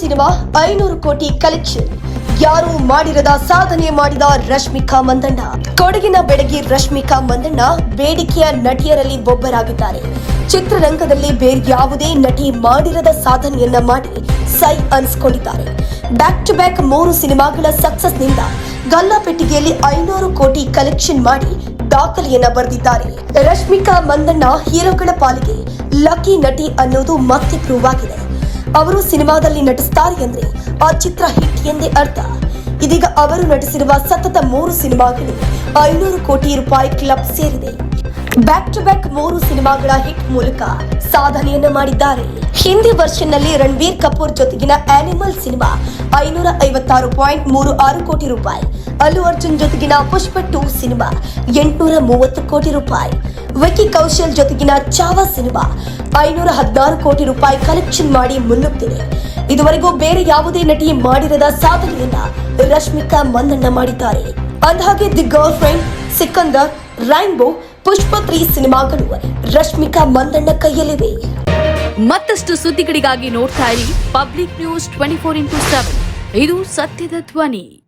Cinema, ಐನೂರು ಕೋಟಿ collection ಯಾರು ಮಾಡಿರದ ಸಾಧನೆ ಮಾಡಿದ ರಶ್ಮಿಕಾ ಮಂದಣ್ಣ. ಕೊಡಗಿನ ಬೆಡಗಿ ರಶ್ಮಿಕಾ ಮಂದಣ್ಣ ಬೇಡಿಕೆಯ ನಟಿಯರಲ್ಲಿ ಒಬ್ಬರಾಗಿದ್ದಾರೆ. ಚಿತ್ರರಂಗದಲ್ಲಿ ಬೇರೆ ಯಾವುದೇ ನಟಿ ಮಾಡಿರದ ಸಾಧನೆಯನ್ನ ಮಾಡಿ ಸೈ ಅನ್ಸ್ಕೊಂಡಿದ್ದಾರೆ. ಬ್ಯಾಕ್ ಟು ಬ್ಯಾಕ್ ಮೂರು ಸಿನಿಮಾಗಳ ಸಕ್ಸಸ್ನಿಂದ ಗಲ್ಲಾಪೆಟ್ಟಿಗೆಯಲ್ಲಿ ಐನೂರು ಕೋಟಿ ಕಲೆಕ್ಷನ್ ಮಾಡಿ ದಾಖಲೆಯನ್ನ ಬರೆದಿದ್ದಾರೆ. ರಶ್ಮಿಕಾ ಮಂದಣ್ಣ ಹೀರೋಗಳ ಪಾಲಿಗೆ ಲಕ್ಕಿ ನಟಿ ಅನ್ನೋದು ಮತ್ತೆ ಪ್ರೂವ್ ಆಗಿದೆ. ಅವರು ಸಿನಿಮಾದಲ್ಲಿ ನಟಿಸ್ತಾರೆ ಎಂದ್ರೆ ಆ ಚಿತ್ರ ಹಿಟ್ ಎಂದೇ ಅರ್ಥ. ಇದೀಗ ಅವರು ನಟಿಸಿರುವ ಸತತ ಮೂರು ಸಿನಿಮಾಗಳು ಐನೂರು ಕೋಟಿ ರೂಪಾಯಿ ಕ್ಲಬ್ ಸೇರಿದೆ. ಬ್ಯಾಕ್ ಟು ಬ್ಯಾಕ್ ಮೂರು ಸಿನಿಮಾಗಳ ಹಿಟ್ ಮೂಲಕ ಸಾಧನೆಯನ್ನ ಮಾಡಿದ್ದಾರೆ. ಹಿಂದಿ ವರ್ಷನ್ನಲ್ಲಿ ರಣಬೀರ್ ಕಪೂರ್ ಜೊತೆಗಿನ ಆನಿಮಲ್ ಸಿನಿಮಾ ಐನೂರ ಐವತ್ತಾರು ಪಾಯಿಂಟ್ ಮೂರು ಆರು ಕೋಟಿ ರೂಪಾಯಿ. ಅಲ್ಲು ಅರ್ಜುನ್ ಜೊತೆಗಿನ ಪುಷ್ಪ ಟೂ ಸಿನಿಮಾ ಎಂಟುನೂರ ಮೂವತ್ತು ಕೋಟಿ ರೂಪಾಯಿ. ವಿಕಿ ಕೌಶಲ್ ಜೊತೆಗಿನ ಚಾವಾ ಸಿನಿಮಾ. ಐನೂರ ಹದಿನಾರು ಕೋಟಿ ರೂಪಾಯಿ ಕಲೆಕ್ಷನ್ ಮಾಡಿ ಮುನ್ನುಗ್ತಿದೆ. ಇದುವರೆಗೂ ಬೇರೆ ಯಾವುದೇ ನಟಿ ಮಾಡಿರದ ಸಾಧನೆಯನ್ನ ರಶ್ಮಿಕಾ ಮಂದಣ್ಣ ಮಾಡಿದ್ದಾರೆ. ಅಂದಹಾಗೆ the girlfriend Sikandar, rainbow, Pushpa three ಸಿನಿಮಾಗಳು ರಶ್ಮಿಕಾ ಮಂದಣ್ಣ ಕೈಯಲ್ಲಿವೆ. ಮತ್ತಷ್ಟು ಸುದ್ದಿಗಳಿಗಾಗಿ ನೋಡ್ತಾ ಇರಿ public news twenty four into seven. ಇದು ಸತ್ಯದ ಧ್ವನಿ.